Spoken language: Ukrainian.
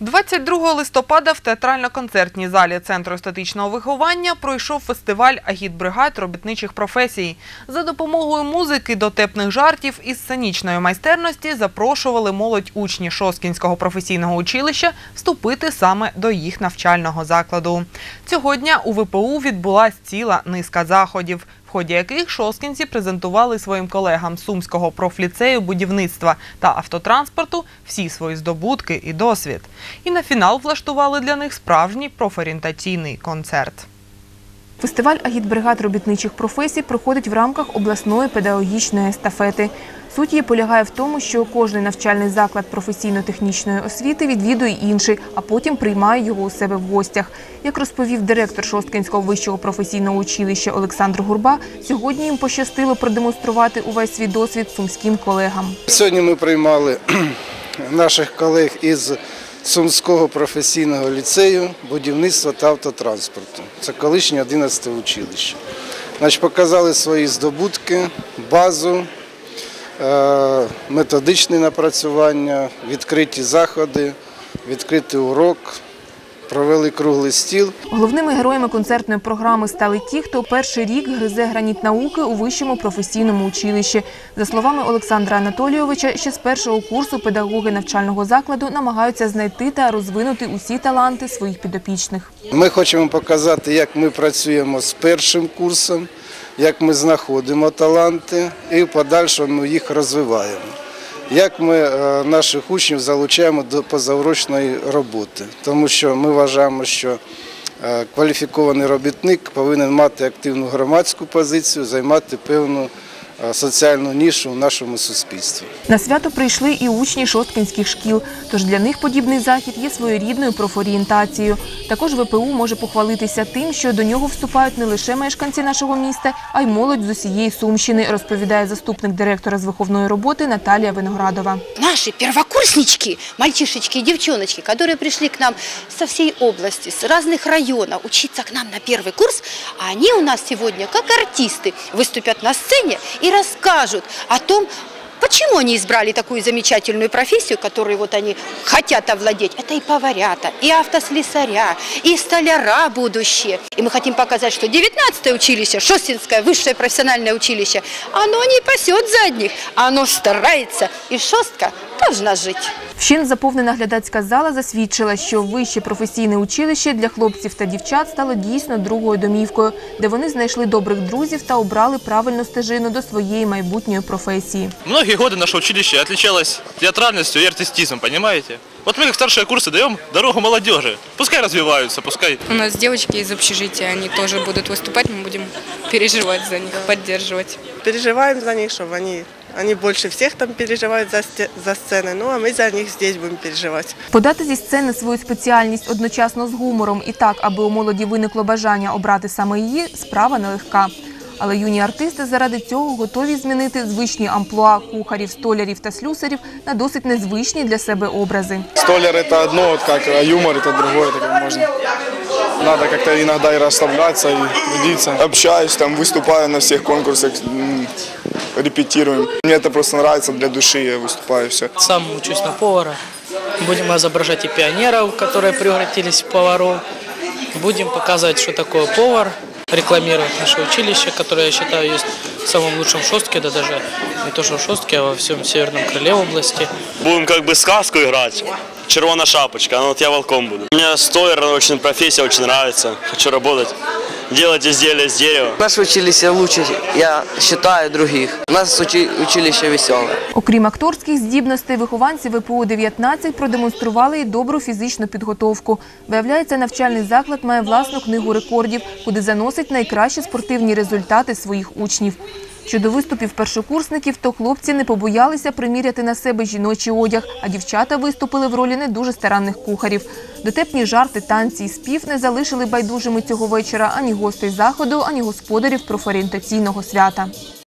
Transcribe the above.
22 листопада в театрально-концертній залі Центру естетичного виховання пройшов фестиваль агітбригад робітничих професій. За допомогою музики, дотепних жартів і сценічної майстерності запрошували молодь учні Шосткінського професійного училища вступити саме до їх навчального закладу. Цього дня у ВПУ відбулась ціла низка заходів, ході яких шоскінці презентували своїм колегам Сумського профліцею будівництва та автотранспорту всі свої здобутки і досвід. І на фінал влаштували для них справжній профорієнтаційний концерт. Фестиваль агітбригад робітничих професій проходить в рамках обласної педагогічної естафети. Суть її полягає в тому, що кожний навчальний заклад професійно-технічної освіти відвідує інший, а потім приймає його у себе в гостях. Як розповів директор Шосткинського вищого професійного училища Олександр Гурба, сьогодні їм пощастило продемонструвати увесь свій досвід сумським колегам. Сьогодні ми приймали наших колег із Сумського професійного ліцею будівництва та автотранспорту. Це колишнє 11 училище. Значить, показали свої здобутки, базу, методичне методичні напрацювання, відкриті заходи, відкритий урок, провели круглий стіл. Головними героями концертної програми стали ті, хто перший рік гризе граніт науки у вищому професійному училищі. За словами Олександра Анатолійовича, ще з першого курсу педагоги навчального закладу намагаються знайти та розвинути усі таланти своїх підопічних. Ми хочемо показати, як ми працюємо з першим курсом, як ми знаходимо таланти і в подальшому їх розвиваємо. Як ми е, наших учнів залучаємо до позаурочної роботи, тому що ми вважаємо, що е, кваліфікований робітник повинен мати активну громадську позицію, займати певну е, соціальну нішу в нашому суспільстві. На свято прийшли і учні шосткінських шкіл, тож для них подібний захід є своєрідною профорієнтацією. Також ВПУ може похвалитися тим, що до нього вступають не лише мешканці нашого міста, а й молодь з усієї Сумщини, розповідає заступник директора з виховної роботи Наталія Виноградова. Наши первокурснички, мальчишечки и девчоночки, которые пришли к нам со всей области, с разных районов учиться к нам на первый курс, они у нас сегодня, как артисты, выступят на сцене и расскажут о том, Почему они избрали такую замечательную профессию, которой вот они хотят овладеть? Это и поварята, и автослесаря, и столяра будущее. И мы хотим показать, что 19 училище, Шостинское высшее профессиональное училище, оно не пасет задних, оно старается. И шостка должна жить. Вщин заповнена глядацька зала засвідчила, що вище професійне училище для хлопців та дівчат стало дійсно другою домівкою, де вони знайшли добрих друзів та обрали правильну стежину до своєї майбутньої професії. Многие годы наше училище отличалось театральностью и артистизмом, понимаете? Вот мы как старшие курсы даем дорогу молодежи. Пускай развиваются, пускай У нас девочки из общежития, они тоже будут выступать, мы будем переживать за них, поддерживать. переживаем за них, чтобы они, они больше всех там переживают за, сте- за сценой, ну а мы за них здесь будем переживать. Подати зі сцени свою спеціальність одночасно з гумором і так, аби у молоді виникло бажання обрати саме її, справа нелегка. Але юні артисти заради цього готові змінити звичні амплуа кухарів, столярів та слюсарів на досить незвичні для себе образи. Столяр это одно, вот как а юмор это другое, это как можно. Надо как-то иногда и расслабляться, и трудиться. Общаюсь, там выступаю на всех конкурсах, м, репетируем. Мне это просто нравится для души, я выступаю все. Сам учусь на повара. Будем изображать и пионеров, которые превратились в поваров. Будем показывать, что такое повар, рекламировать наше училище, которое, я считаю, есть самым лучшим в Шостке, да даже не то, что в Шостке, а во всем северном крыле области. Будем как бы сказку играть. Червона шапочка, ну вот я волком буду. Мне столяр очень профессия очень нравится. Хочу работать, делать изделия из дерева. Наше училище лучше, я считаю, других. У нас учи- училище веселое. Окрім акторських здібностей, вихованці ВПУ-19 продемонстрували і добру фізичну підготовку. Виявляється, навчальний заклад має власну книгу рекордів, куди заносить найкращі спортивні результати своїх учнів. Щодо виступів першокурсників, то хлопці не побоялися приміряти на себе жіночий одяг, а дівчата виступили в ролі не дуже старанних кухарів. Дотепні жарти, танці і спів не залишили байдужими цього вечора ані гостей заходу, ані господарів профорієнтаційного свята.